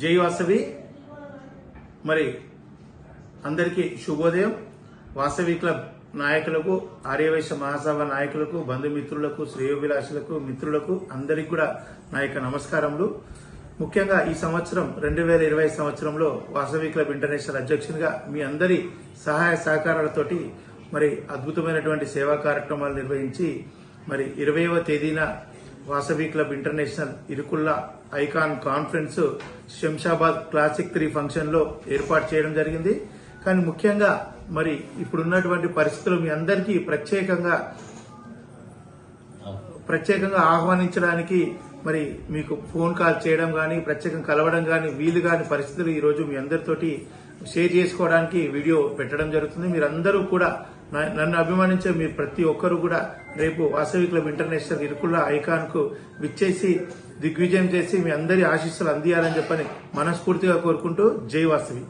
జై వాసవి. మరి అందరికీ శుభోదయం. వాసవి క్లబ్ నాయకులకు ఆర్యవైశ్య మహాసభ నాయకులకు బంధుమిత్రులకు శ్రేయోభిలాషులకు మిత్రులకు అందరికీ కూడా నా యొక్క నమస్కారములు. ముఖ్యంగా ఈ సంవత్సరం రెండు వేల ఇరవై సంవత్సరంలో వాసవి క్లబ్ ఇంటర్నేషనల్ అధ్యక్షునిగా మీ అందరి సహాయ సహకారాలతోటి మరి అద్భుతమైనటువంటి సేవా కార్యక్రమాలు నిర్వహించి మరి ఇరవైవ తేదీన Vasavi club international Irukulla icon conference Shamshabad classic three ఫంక్షన్లో ఏర్పాటు చేయడం జరిగింది. కానీ ముఖ్యంగా మరి ఇప్పుడున్నటువంటి పరిస్థితులు మీ అందరికీ ప్రత్యేకంగా ప్రత్యేకంగా ఆహ్వానించడానికి మరి మీకు ఫోన్ కాల్ చేయడం కానీ ప్రత్యేకంగా కలవడం కానీ వీలు కాని పరిస్థితులు ఈరోజు మీ అందరితోటి షేర్ చేసుకోవడానికి వీడియో పెట్టడం జరుగుతుంది. మీరందరూ కూడా నన్ను అభిమానించే మీరు ప్రతి ఒక్కరు కూడా రేపు వాసవి క్లబ్ ఇంటర్నేషనల్ ఇరుకుల ఐకాన్కు విచ్చేసి దిగ్విజయం చేసి మీ అందరి ఆశీస్సులు అందియాలని చెప్పని మనస్ఫూర్తిగా కోరుకుంటూ జై వాసవి